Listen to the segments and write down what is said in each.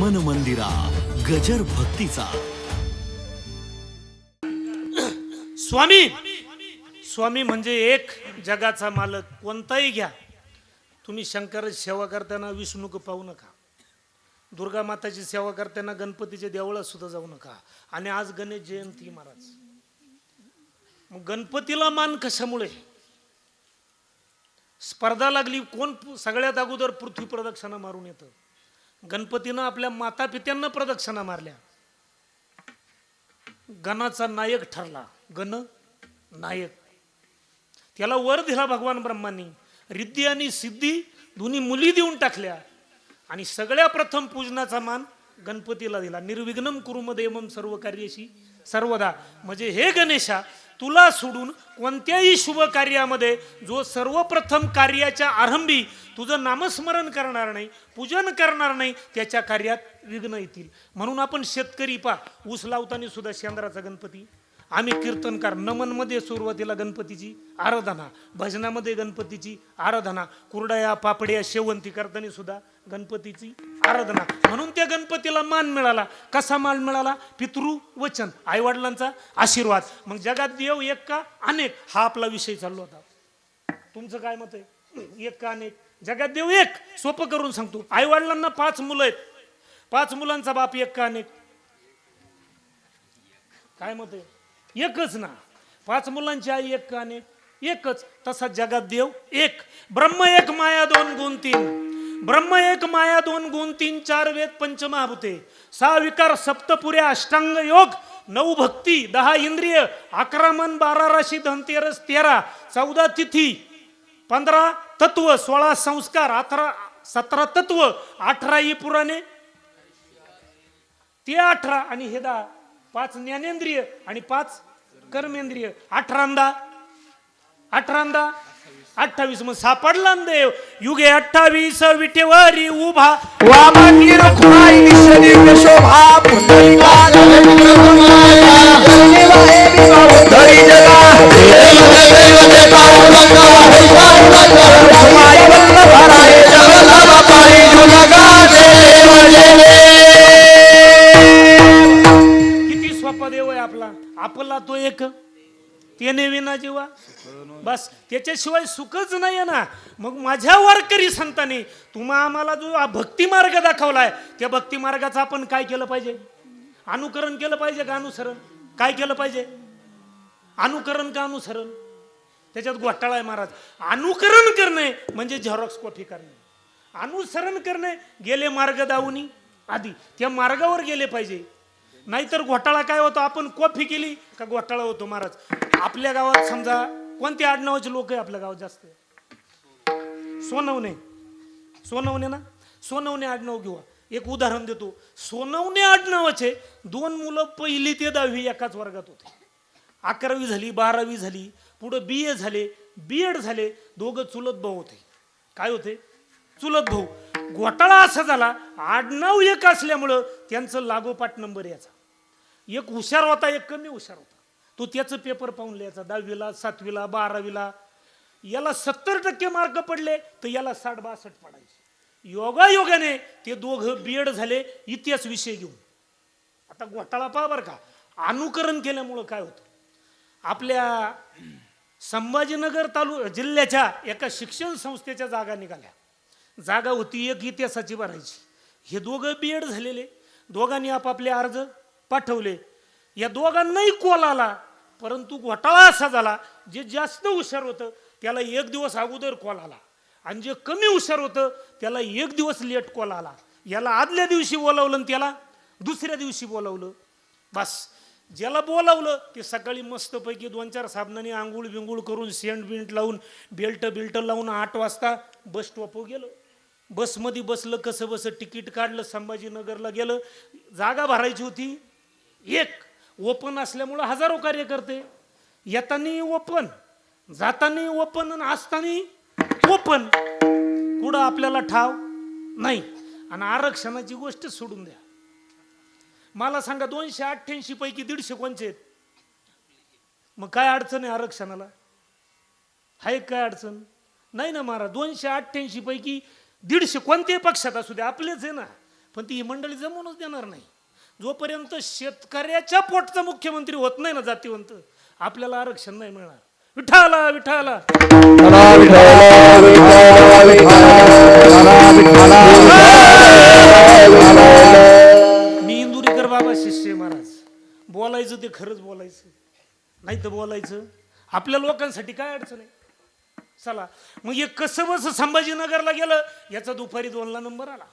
मन मंदिरा गजर भक्तीचा. स्वामी स्वामी म्हणजे एक जगाचा मालक कोणताही घ्या. तुम्ही शंकर सेवा करताना विष्णूक पाहू नका. दुर्गा माताची सेवा करताना गणपतीच्या देवळात सुद्धा जाऊ नका. आणि आज गणेश जयंती महाराज. मग गणपतीला मान कशामुळे? स्पर्धा लागली कोण सगळ्यात अगोदर पृथ्वी प्रदक्षिणा मारून येतं? गणपतीनं आपल्या माता पित्यांना प्रदक्षिणा मारल्या. गणाचा नायक ठरला. गण नायक. त्याला वर दिला भगवान ब्रह्मांनी. रिद्धी आणि सिद्धी दोन्ही मुली देऊन टाकल्या. आणि सगळ्या प्रथम पूजनाचा मान गणपतीला दिला. निर्विघ्नम कुरुमदेवम सर्व कार्यशी सर्वदा. म्हणजे हे गणेशा तुला सोडून कोणत्याही शुभ कार्यामध्ये जो सर्वप्रथम कार्याच्या आरंभी तुझं नामस्मरण करणार नाही पूजन करणार नाही त्याच्या कार्यात विघ्न येतील. म्हणून आपण शेतकरी पा ऊस लावताना सुद्धा शेंद्राचा गणपती. आम्ही कीर्तनकार नमनमध्ये सुरुवातीला गणपतीची आराधना भजनामध्ये गणपतीची आराधना कुरडया पापड्या शेवंती करताना सुद्धा गणपतीची आराधना. म्हणून त्या गणपतीला मान मिळाला. कसा मान मिळाला? पितृ वचन आईवडिलांचा आशीर्वाद. मग जगात देव एक का? अनेक. हा आपला विषय चाललो होता तुमचं काय मत आहे? एक का अनेक? जगात देव एक. सोपं करून सांगतो. आईवडिलांना पाच मुलं आहेत. पाच मुलांचा बाप एक का अनेक? काय मत आहे? एकच ना. पाच मुलांची आई एक का एकच. तसा जगात देव एक. ब्रह्म एक माया दोन गुण तीन. ब्रह्म एक माया दोन गुण तीन चार वेद पंचमहाभूते. सहा विकार सप्तपुऱ्या अष्टांग योग नऊ भक्ती दहा इंद्रिय अकरा मन बारा राशी धनतेरस तेरा चौदा तिथी पंधरा तत्व सोळा संस्कार अठरा सतरा तत्व अठरा ही पुराणे. ते अठरा आणि हे दहा. पाच ज्ञानेंद्रिय आणि पाच कर्मेंद्रिय अठरांदा अठरांदा अठ्ठावीस मग सापडला न देव युगे अठ्ठावीस विटेवारी उभा वामनी तो एक. त्याने विना जीवा. बस त्याच्याशिवाय सुखच नाही आहे ना. मग माझ्या वारकरी संतांनी तुम्हा आम्हाला जो हा भक्ती मार्ग दाखवलाय त्या भक्ती मार्गाचं आपण काय केलं पाहिजे? अनुकरण केलं पाहिजे का अनुसरण? काय केलं पाहिजे? अनुकरण का अनुसरण? त्याच्यात घोटाळा आहे महाराज. अनुकरण करणे म्हणजे झेरॉक्स कॉफी करणे. अनुसरण करणे गेले मार्ग दावणी आधी. त्या मार्गावर गेले पाहिजे. नाहीतर घोटाळा काय होतो? आपण कॉफी केली का घोटाळा होतो महाराज? आपल्या गावात समजा कोणती आडनावाचे लोक आहे आपल्या गावात जास्त? सोनवणे. सोनवणे ना? सोनवणे आडनाव घेऊ. एक उदाहरण देतो. सोनवणे आडनावाचे दोन मुलं पहिली ते दहावी एकाच वर्गात होते. अकरावी झाली बारावी झाली पुढं बी ए झाले बी एड झाले दोघं चुलत भाऊ होते. काय होते? चुलत भाऊ. घोटाळा असा झाला आडनाव एक असल्यामुळं त्यांचं लागोपाठ नंबर याचा एक हुशार होता एक कमी हुशार होता. तो त्याचं पेपर पाहून लिहायचा दहावीला सातवीला बारावीला. याला सत्तर टक्के मार्क पडले तर याला साठ बासष्ट पडायचे. योगायोगाने ते दोघं बी एड झाले इतिहास विषय घेऊन. आता घोटाळा पहा बरं का. अनुकरण केल्यामुळं काय होतं? आपल्या संभाजीनगर तालु जिल्ह्याच्या एका शिक्षण संस्थेच्या जागा निघाल्या. जागा होती एक इतिहासाची भरायची. हे दोघं बी एड झालेले. दोघांनी आपापले अर्ज पाठवले. या दोघांनाही कॉल आला परंतु घोटाळा असा झाला जे जास्त हुशार होतं त्याला एक दिवस अगोदर कॉल आला. आणि जे कमी हुशार होतं त्याला एक दिवस लेट कॉल आला. याला आदल्या दिवशी बोलावलं आणि त्याला दुसऱ्या दिवशी बोलावलं. बस. ज्याला बोलावलं ते सकाळी मस्तपैकी दोन चार साबणाने आंघोळ बिंगुळ करून सेंट बिंट लावून बेल्ट बिल्ट लावून आठ वाजता बस स्टॉपवर गेलं. बसमध्ये बसलं कसं बसं तिकीट काढलं संभाजीनगरला गेलं. जागा भरायची होती. एक ओपन असल्यामुळं हजारो कार्यकर्ते येताना ओपन जाताना ओपन आणि असताना ओपन. कुठं आपल्याला ठाव? नाही. आणि आरक्षणाची गोष्ट सोडून द्या. मला सांगा दोनशे अठ्ठ्याऐंशी पैकी दीडशे कोणचे आहेत? मग काय अडचण आहे आरक्षणाला? आहे काय अडचण? नाही ना महाराज दोनशे अठ्ठ्याऐंशी पैकी दीडशे कोणत्याही पक्षात असू द्या आपलेच आहे ना. पण ती ही मंडळी जमूनच देणार नाही. जोपर्यंत शेतकऱ्याच्या पोटचा मुख्यमंत्री होत नाही ना जातीवंत आपल्याला आरक्षण नाही मिळणार. विठाला विठाला. मी इंदुरीकर बाबा शिष्य महाराज. बोलायचं ते खरंच बोलायचं. नाही तर बोलायचं. आपल्या लोकांसाठी काय अडचण आहे? चला. मग हे कसं बस संभाजीनगरला गेलं याचा दुपारी दोनला नंबर आला.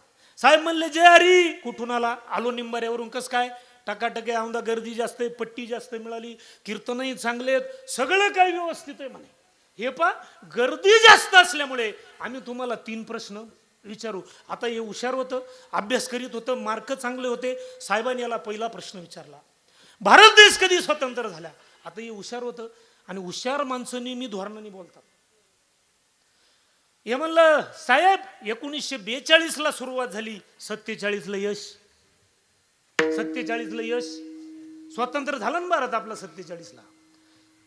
साहेब म्हणले जय हरी. कुठून आला? आलो निंबाऱ्यावरून. कसं काय? टकाटके आमदा गर्दी जास्त आहे पट्टी जास्त मिळाली. कीर्तनही चांगले आहेत. सगळं काही व्यवस्थित आहे म्हणे. हे पा गर्दी जास्त असल्यामुळे आम्ही तुम्हाला तीन प्रश्न विचारू. आता हे हुशार होतं अभ्यास करीत होतं मार्क चांगले होते. साहेबांनी याला पहिला प्रश्न विचारला. भारत देश कधी स्वतंत्र झाला? आता हे हुशार होतं. आणि हुशार माणसं नेहमी धोरणाने बोलतात. हे म्हणलं साहेब एकोणीसशे बेचाळीसला सुरुवात झाली सत्तेचाळीसला यश. सत्तेचाळीसला यश. स्वतंत्र झालं ना भारत आपला सत्तेचाळीसला?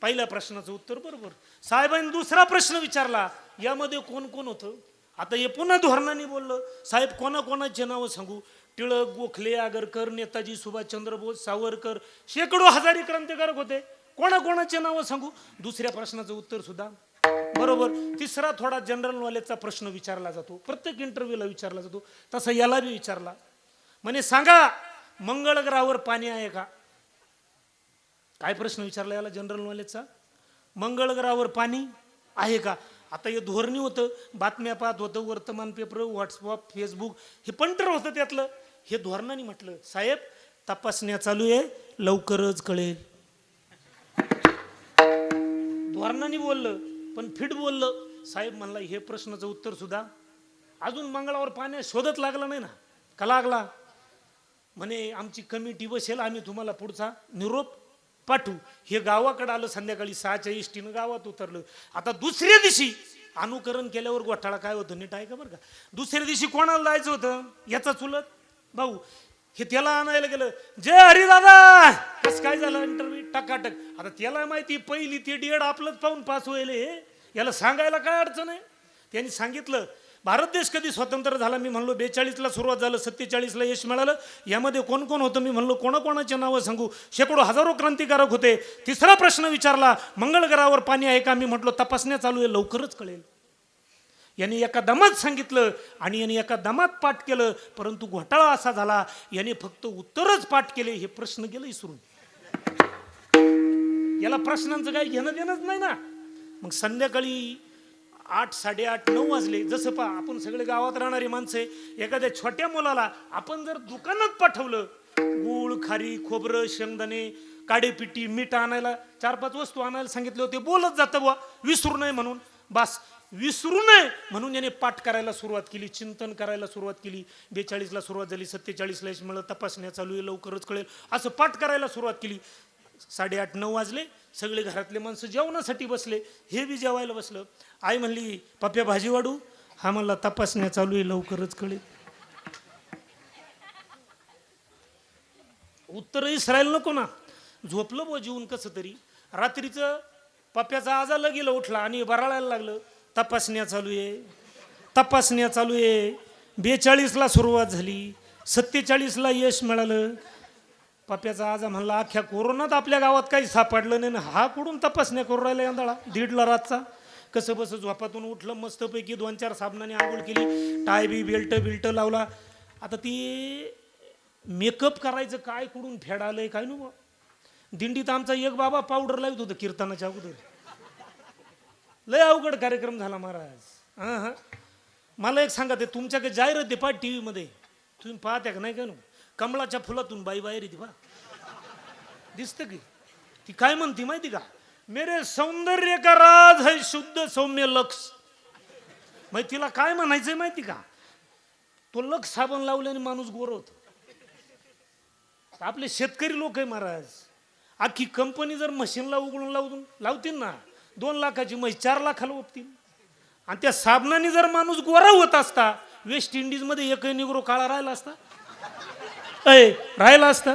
पहिल्या प्रश्नाचं उत्तर बरोबर. साहेबांनी दुसरा प्रश्न विचारला यामध्ये कोण कोण होतं? आता हे पुन्हा धोरणाने बोललं साहेब कोणाकोणाचे नावं सांगू? टिळक गोखले आगरकर नेताजी सुभाषचंद्र बोस सावरकर शेकडो हजारी क्रांतिकारक होते. कोणाकोणाचे नावं सांगू? दुसऱ्या प्रश्नाचं उत्तर सुद्धा बरोबर. तिसरा थोडा जनरल नॉलेजचा प्रश्न विचारला जातो. प्रत्येक इंटरव्ह्यूला विचारला जातो. तसा याला बी विचारला. म्हणे सांगा मंगळ ग्रहावर पाणी आहे का? काय प्रश्न विचारला याला जनरल नॉलेजचा मंगळ ग्रहावर पाणी आहे का? आता हे धोरणी होतं बातम्या पाहत होतं वर्तमान पेपर व्हॉट्सअप फेसबुक हे पंटर होतं त्यातलं. हे धोरणाने म्हटलं साहेब तपासण्या चालू आहे. लवकरच कळेल. धोरणाने बोललं पण फिट बोललं. साहेब म्हणला हे प्रश्नाचं उत्तर सुद्धा अजून मंगळावर पाण्या शोधत लागला नाही ना? का लागला? म्हणे आमची कमिटी बसेल आम्ही तुम्हाला पुढचा निरोप पाठवू. हे गावाकडे आलं संध्याकाळी सहाच्या इष्टीनं गावात उतरलं. आता दुसऱ्या दिवशी अनुकरण केल्यावर घोटाळा काय होतं? नीट आहे का बरं का? दुसऱ्या दिवशी कोणाला जायचं होतं? याचा चुलत भाऊ. हे त्याला आणायला गेलं. जय हरिदादा असं काय झालं इंटरव्ह्यू टकाटक. आता त्याला माहिती पहिली ते डेड आपलंच पाहून पास होईल हे. याला सांगायला काय अडचण आहे? त्यांनी सांगितलं भारत देश कधी स्वतंत्र झाला? मी म्हणलो बेचाळीसला सुरुवात झालं सत्तेचाळीसला यश मिळालं. यामध्ये कोण कोण होतं? मी म्हणलो कोणाकोणाचे नावं सांगू? शेकडो हजारो क्रांतिकारक होते. तिसरा प्रश्न विचारला मंगळ ग्रहावर पाणी आहे का? मी म्हटलो तपासण्या चालू आहे लवकरच कळेल. यांनी एका दमात सांगितलं आणि यांनी एका दमात पाठ केलं परंतु घोटाळा असा झाला याने फक्त उत्तरच पाठ केले हे प्रश्न गेले विसरून याला प्रश्नांचं काही घेणं देणंच नाही ना. मग संध्याकाळी आठ साडेआठ नऊ वाजले. जसं पा आपण सगळे गावात राहणारी माणसं एखाद्या छोट्या मुलाला आपण जर दुकानात पाठवलं गूळ खारी खोबरं शेंगदाणे काडेपिटी मीठ आणायला चार पाच वस्तू आणायला सांगितले होते बोलत जातं बुवा विसरू नये म्हणून. बस विसरू नये म्हणून याने पाठ करायला सुरुवात केली चिंतन करायला सुरुवात केली. बेचाळीसला सुरुवात झाली सत्तेचाळीसला यश तपासण्या चालू आहे लवकरच कळेल. असं पाठ करायला सुरुवात केली. साडेआठ नऊ वाजले. सगळे घरातले माणसं जेवणासाठी बसले. हे बी जेवायला बसलं. आई म्हणली पप्या भाजी वाढू. हा म्हणला तपासण्या चालू आहे लवकरच कळेल. उत्तरही सरायला नको ना. झोपलं बो जीवन कसं तरी. रात्रीचं पप्प्याचा आजाला गेलं उठला आणि बराळायला लागलं. तपासण्या चालू आहे. तपासण्या चालू आहे. बेचाळीसला सुरुवात झाली. सत्तेचाळीसला यश मिळालं. पाप्याचा आजा म्हणला अख्ख्या कोरोनात आपल्या गावात काही सापडलं नाही ना हा कुठून तपासण्या करू राहिला यंदाळा? दीडला रातचा. कसं बसं झोपातून उठलं मस्तपैकी दोन चार साबणाने आंघोळ केली. टाय बी बेल्ट बिल्ट लावला. आता ती मेकअप करायचं काय कुठून फेडालंय काय नु दिंडीत आमचा एक बाबा पावडर लावत होतं कीर्तनाच्या अगोदर. लय अवघड कार्यक्रम झाला महाराज. हां हां. मला एक सांगा ते तुमच्याकडे जाहिरात दे पा टी व्हीमध्ये तुम्ही पाहत्या का? नाही का नु? कमळाच्या फुलातून बाई बाहेर येते पा दिसतं की? ती काय म्हणती माहिती का? मेरे सौंदर्य का राज है शुद्ध सौम्य लक्ष. मग तिला काय म्हणायचंय माहिती का? तो लक्ष साबण लावल्याने माणूस गोर आपले शेतकरी लोक आहे महाराज. अख्खी कंपनी जर मशीनला उघडून लावून लावतील ना? दोन लाखाची म्हैस चार लाखाला ओपतील. आणि त्या साबणाने जर माणूस गोरा होत असता वेस्ट इंडिजमध्ये एकही निग्रो काळा राहिला असता. अय राहिला असता.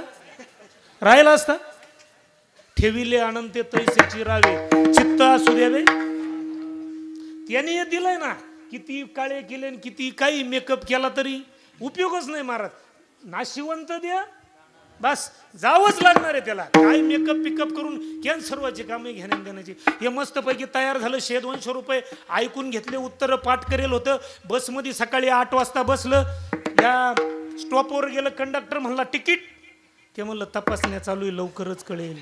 राहिला असता. ठेविले अनंत तैसे चिरावे चित्त असू द्यावे. त्याने हे दिलंय ना किती काळे केले आणि किती काही मेकअप केला तरी उपयोगच नाही महाराज. नाशिवंत द्या बस जावंच लागणार आहे त्याला. काय मेकअप पिकअप करून कॅन्सरवाची कामे घेण्या देण्याची. हे मस्तपैकी तयार झालं शे दोनशे रुपये ऐकून घेतले उत्तर पाठ करेल होतं. बसमध्ये सकाळी आठ वाजता बसलं. या स्टॉपवर गेलं कंडक्टर म्हणला तिकीट ते म्हणलं तपासण्या चालू आहे लवकरच कळेल.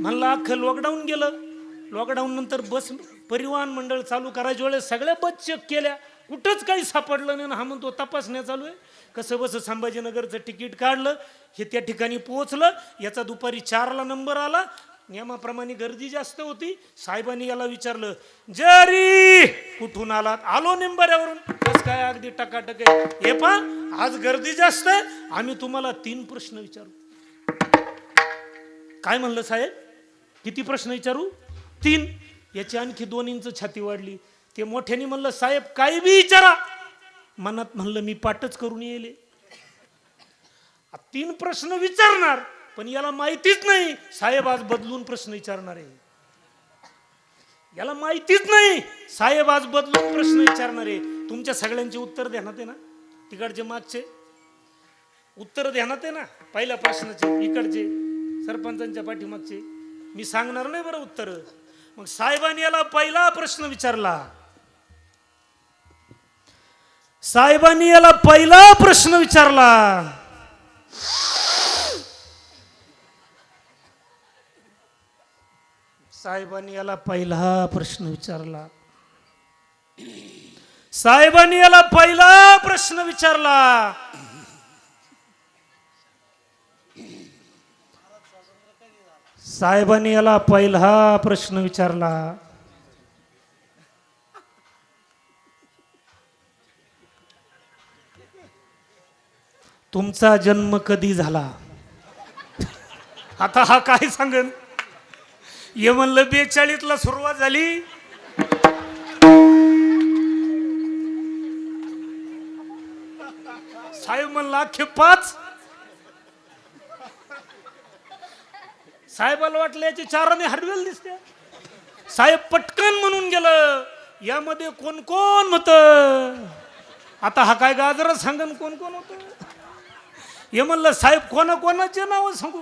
म्हणलं अख्खं लॉकडाऊन गेलं. लॉकडाऊन नंतर बस परिवहन मंडळ चालू करायच्या वेळेस सगळ्या बस चेक केल्या. कुठंच काही सापडलं नाही. ना हा म्हणतो तपासण्या चालू आहे. कसं बस संभाजीनगरचं तिकीट काढलं हे त्या ठिकाणी पोहोचलं. याचा दुपारी चारला नंबर आला. नियमाप्रमाणे गर्दी जास्त होती. साहेबांनी याला विचारलं जरी कुठून आलात? आलो निंबऱ्यावरून. कस काय अगदी टकाटक आहे. हे पा आज गर्दी जास्त आहे. आम्ही तुम्हाला तीन प्रश्न विचारू. काय म्हणलं साहेब? किती प्रश्न विचारू? तीन. याची आणखी दोन इंच छाती वाढली. ते मोठ्याने म्हणलं साहेब काही बी विचारा. मनात म्हणलं मी पाठच करून येले तीन प्रश्न विचारणार पण याला माहितीच नाही साहेब आज बदलून प्रश्न विचारणार आहे. याला माहितीच नाही साहेब आज बदलून प्रश्न विचारणार आहे. तुमच्या सगळ्यांचे उत्तर ध्यानात आहे ना? तिकडचे मागचे? उत्तर ध्यानात आहे ना? पहिल्या प्रश्नाचे इकडचे सरपंचांच्या पाठीमागचे. मी सांगणार नाही बरं उत्तर. मग साहेबांनी याला पहिला प्रश्न विचारला. साहेबांनी याला पहिला प्रश्न विचारला. साहेबांनी याला पहिला प्रश्न विचारला. साहेबांनी याला पहिला प्रश्न विचारला. साहेबांनी याला पहिला प्रश्न विचारला. तुमचा जन्म कधी झाला? आता हा काय सांगन? ये म्हणलं बेचाळीसला सुरुवात झाली. साहेब म्हणला अख्खे पाच. साहेबाला वाटलं याचे चाराने हरवेल दिसते. साहेब पटकन म्हणून गेलं यामध्ये कोण कोण होत? आता हा काय गाजर सांगन कोण कोण होतं? हे म्हणलं साहेब कोणा कोणाचे नाव सांगू?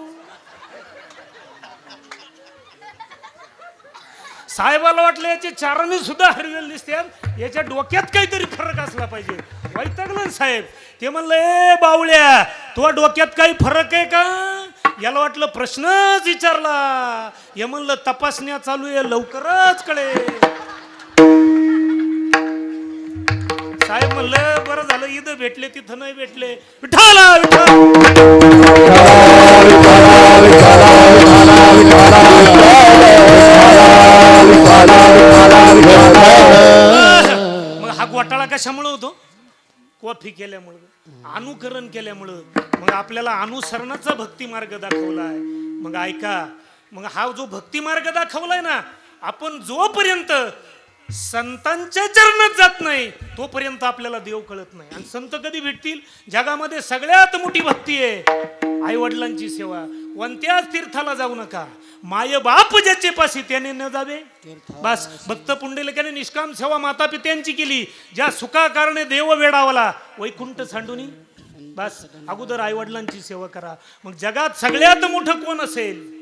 साहेबाला वाटलं याचे चाराने सुद्धा हरवेल दिसते. याच्या डोक्यात काहीतरी फरक असला पाहिजे. वैतागलं ना साहेब. ते म्हणलं ए बावळ्या तुझ्या डोक्यात काही फरक आहे का? याला वाटलं प्रश्नच विचारला. हे म्हणलं तपासण्या चालू आहे लवकरच कळेल. साहेब म्हणलं बरं झालं इथं भेटले तिथं नाही भेटले. विठाला विठाल मग हा घोटाळा कशामुळे होतो? कॉफी केल्यामुळं अनुकरण केल्यामुळं. मग आपल्याला अनुसरणाचा भक्ती मार्ग दाखवलाय. मग ऐका मग हा जो भक्ती मार्ग दाखवलाय ना आपण जोपर्यंत संतांच्या चरणात जात नाही तोपर्यंत आपल्याला देव कळत नाही. आणि संत कधी भेटतील? जगामध्ये सगळ्यात मोठी भक्ती आहे. आई वडिलांची सेवा. कोणत्याच तीर्थाला जाऊ नका. माय बाप ज्याचे पाशी त्याने न जावे. बस. भक्त पुंडलिकाने निष्काम सेवा माता पित्यांची केली. ज्या सुखा कारणे देव वेडावला. वैकुंठ सांडूनी. बस. अगोदर आई वडिलांची सेवा करा. मग जगात सगळ्यात मोठं कोण असेल?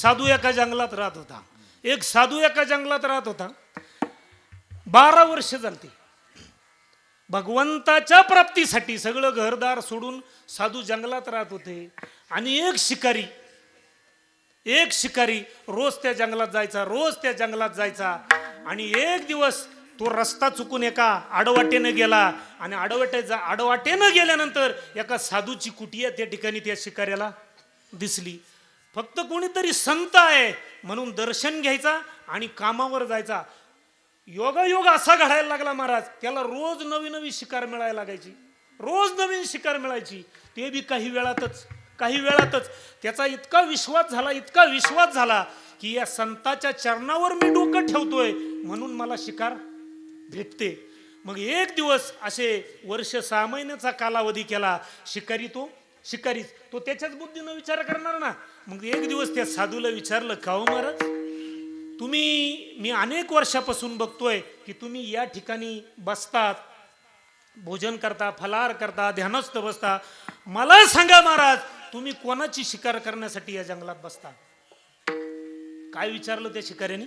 साधू एका जंगलात राहत होता. एक साधू एका जंगलात राहत होता. बारा वर्ष झालती भगवंताच्या प्राप्तीसाठी सगळं घरदार सोडून साधू जंगलात राहत होते. आणि एक शिकारी एक शिकारी रोज त्या जंगलात जायचा रोज त्या जंगलात जायचा. आणि एक दिवस तो रस्ता चुकून एका आडवाटेनं गेला. आणि आडवाट्याचा आडवाटेनं गेल्यानंतर एका साधूची कुटिया त्या ठिकाणी त्या शिकाऱ्याला दिसली. फक्त कोणीतरी संत आहे म्हणून दर्शन घ्यायचा आणि कामावर जायचा. योगायोग असा घडायला लागला महाराज त्याला रोज नवी नवी शिकार मिळायला लागायची. रोज नवीन शिकार मिळायची. ते बी काही वेळातच काही वेळातच. त्याचा इतका विश्वास झाला इतका विश्वास झाला की या संताच्या चरणावर मी डोकं ठेवतोय म्हणून मला शिकार भेटते. मग एक दिवस असे वर्ष सहा महिन्याचा कालावधी केला शिकारी तो शिकारीच. तो त्याच्याच बुद्धीनं विचार करणार ना. मग एक दिवस त्या साधूला विचारलं का हो महाराज तुम्ही मी अनेक वर्षापासून बघतोय की तुम्ही या ठिकाणी बसतात भोजन करता फलार करता ध्यानस्थ बसता. मला सांगा महाराज तुम्ही कोणाची शिकार करण्यासाठी या जंगलात बसता? काय विचारलं त्या शिकाऱ्याने?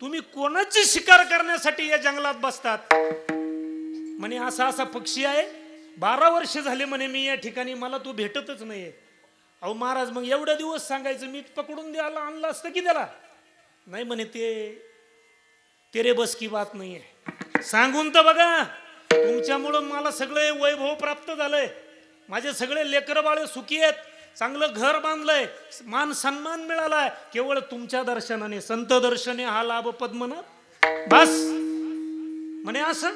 तुम्ही कोणाची शिकार करण्यासाठी या जंगलात बसतात? म्हणे असा असा पक्षी आहे. बारा वर्ष झाले म्हणे मी या ठिकाणी मला तो भेटतच नाहीये. अहो महाराज मग एवढा दिवस सांगायचं मी पकडून द्यायला आणलं असतं की त्याला? नाही म्हणे ते तेरे बस की बात नाही आहे सांगून तर बघा तुमच्यामुळं मला सगळे वैभव प्राप्त झालंय. माझे सगळे लेकरबाळे सुखी आहेत चांगलं घर बांधलंय मान सन्मान मिळालाय. केवळ तुमच्या दर्शनाने संत दर्शने हा लाभ पद्मनाथ बस. म्हणे असं?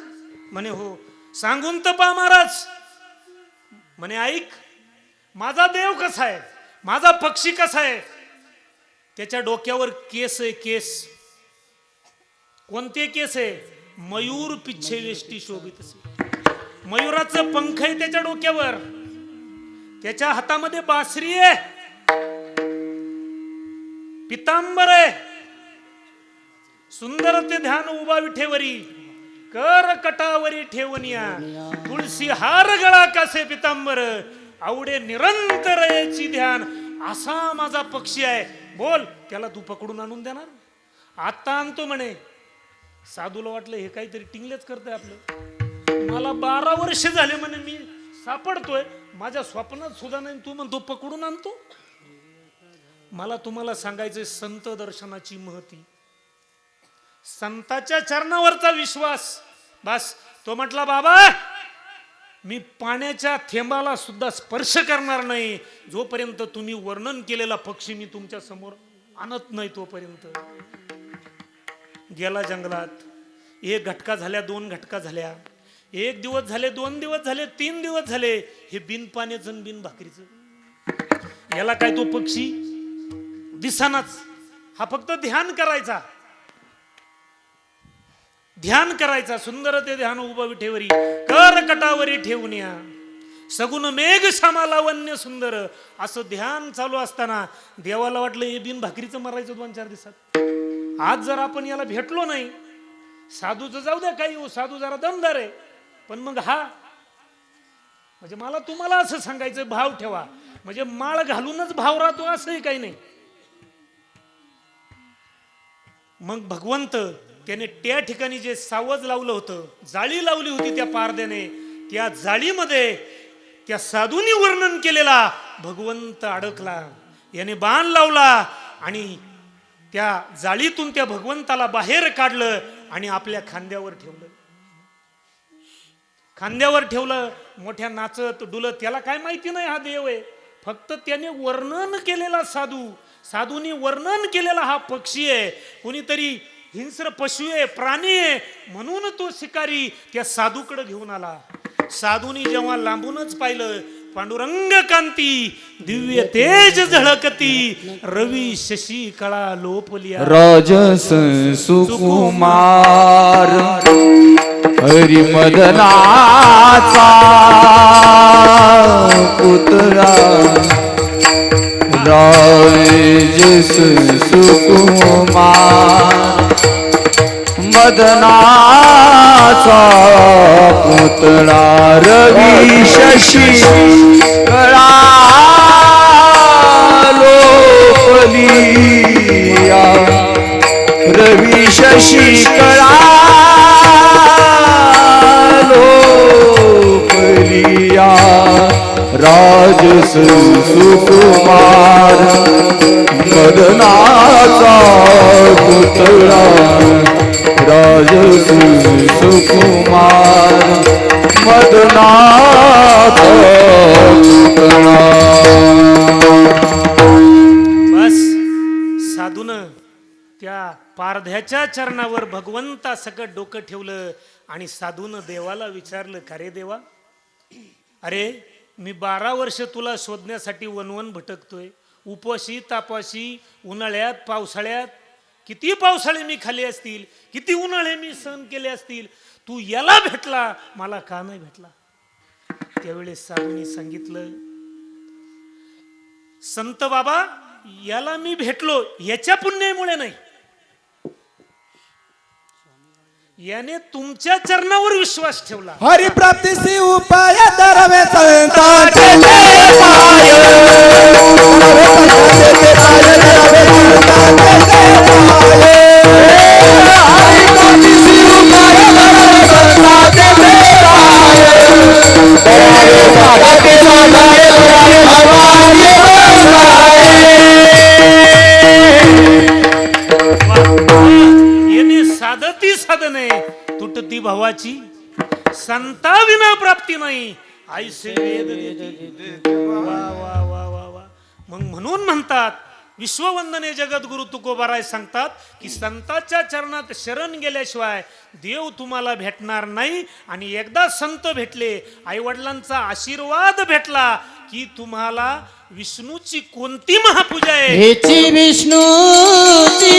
म्हणे हो. सांगून तर पा महाराज. म्हणे ऐक माझा देव कसा आहे? माझा पक्षी कसा आहे? त्याच्या डोक्यावर केस आहे केस. कोणते केस आहे? मयूर पिच्छे वेष्टी शोभित असे. मयुराचं पंख आहे त्याच्या डोक्यावर. त्याच्या हातामध्ये बासरी आहे. पितांबर आहे. सुंदर ते ध्यान उभा विठेवरी. कर कटावरी ठेवनिया. तुळशी हार गळा कसे पितांबर? आवडे निरंतर याची ध्यान. असा माझा पक्षी आहे. बोल त्याला तू पकडून आणून देणार? आता आणतो म्हणे. साधूला वाटलं हे काहीतरी टिंगलेच करतंय आपलं. मला बारा वर्ष झाले म्हणे मी सापडतोय. माझ्या स्वप्नात सुद्धा नाही. तू म्हणतो पकडून आणतो. मला तुम्हाला सांगायचंय संत दर्शनाची महती. संताच्या चरणावरचा विश्वास. बस तो म्हटला बाबा मी पाण्याच्या थेंबाला सुद्धा स्पर्श करणार नाही. जोपर्यंत तुम्ही वर्णन केलेला पक्षी मी तुमच्यासमोर आणत नाही तोपर्यंत. गेला जंगलात. एक घटका झाल्या दोन घटका झाल्या. एक दिवस झाले दोन दिवस झाले तीन दिवस झाले. हे बिन पाण्याचं आणि बिन भाकरीचं. याला काय तो पक्षी? दिसानाच. हा फक्त ध्यान करायचा. ध्यान करायचा सुंदर ते ध्यान उभं विठेवरी कर कटावरी ठेवून या. सगुण मेघ लावण्य सुंदर असं ध्यान चालू असताना देवाला वाटलं हे बिन भाकरीचं मरायचं दोन चार दिवसात. आज जर आपण याला भेटलो नाही साधूचं जाऊ द्या काही हो साधू जरा दमदार आहे. पण मग हा म्हणजे मला तुम्हाला असं सांगायचं भाव ठेवा. म्हणजे माळ घालूनच भाव राहतो असंही काही नाही. मग भगवंत त्याने त्या ठिकाणी जे सावज लावलं होतं जाळी लावली होती त्या पारद्याने त्या जाळीमध्ये त्या साधूनी वर्णन केलेला भगवंत अडकला. याने बाण लावला आणि त्या जाळीतून त्या भगवंताला बाहेर काढलं आणि आपल्या खांद्यावर ठेवलं. खांद्यावर ठेवलं मोठ्या नाचत डुलत त्याला काय माहिती नाही हा देव आहे. फक्त त्याने वर्णन केलेला साधू साधूनी वर्णन केलेला हा पक्षी आहे. कोणीतरी हिंस्र पशु आहे प्राणी आहे म्हणून तो शिकारी त्या साधूकडे घेऊन आला. साधूनी जेव्हा लांबूनच पाहिलं पांडुरंग कांती दिव्य तेज झळकती रवी शशी कळा लोपलिया. राजस सुकुमार हरिमदनाचा पुतळा. राजस सुकुमार मदनाचा पुतळा रवी शशी कळा लोपलिया रवी शशी कळा लोपलिया राजस सुकुमार बस साधून त्या पारध्याच्या चरणावर भगवंता सकट डोकं ठेवलं आणि साधून देवाला विचारलं का रे देवा? अरे मी बारा वर्ष तुला शोधण्यासाठी वनवन भटकतोय. उपवाशी तापाशी उन्हाळ्यात पावसाळ्यात किती पावसाळे मी खाली असतील किती उन्हाळे मी सहन केले असतील तू याला भेटला मला का नाही भेटला? त्यावेळेस साधूंनी सांगितलं संत बाबा याला मी भेटलो याच्या पुण्यामुळे नाही. याने तुमच्या चरणावर विश्वास ठेवला. हरिप्राप्तीसी उपाय साधती साधने तुटती भावाची संता विना प्राप्ती नाही. आईसे वेद देती. वा वा वा वा वा मग म्हणून म्हणतात विश्ववंदने जगद्गुरु तुकोबाराय सांगतात की संताच्या चरणात शरण गेल्याशिवाय देव तुम्हाला भेटणार नाही. आणि एकदा संत भेटले आईवडिलांचा आशीर्वाद भेटला की तुम्हाला विष्णूची कोणती महापूजा आहे? विष्णूची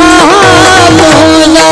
महापूजा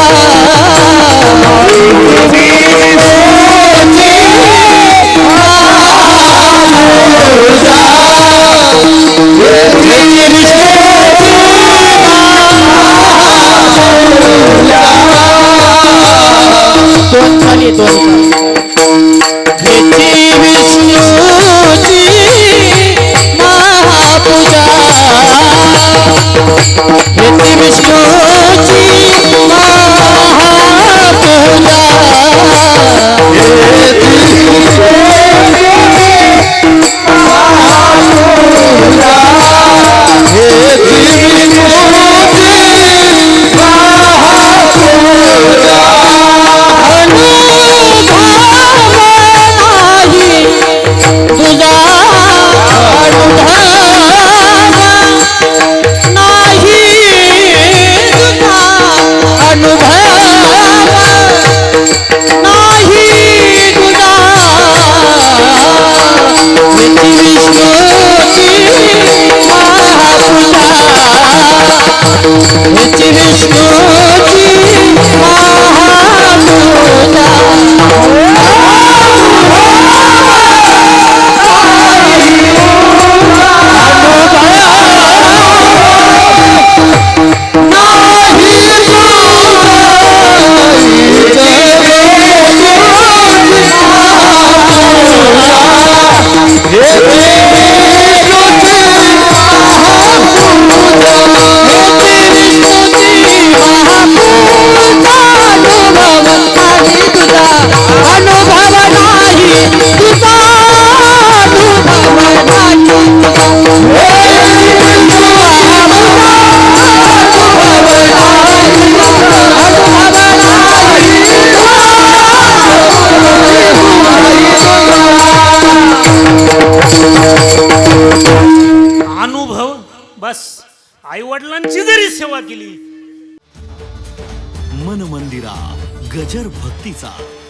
सेवा भक्तीचा.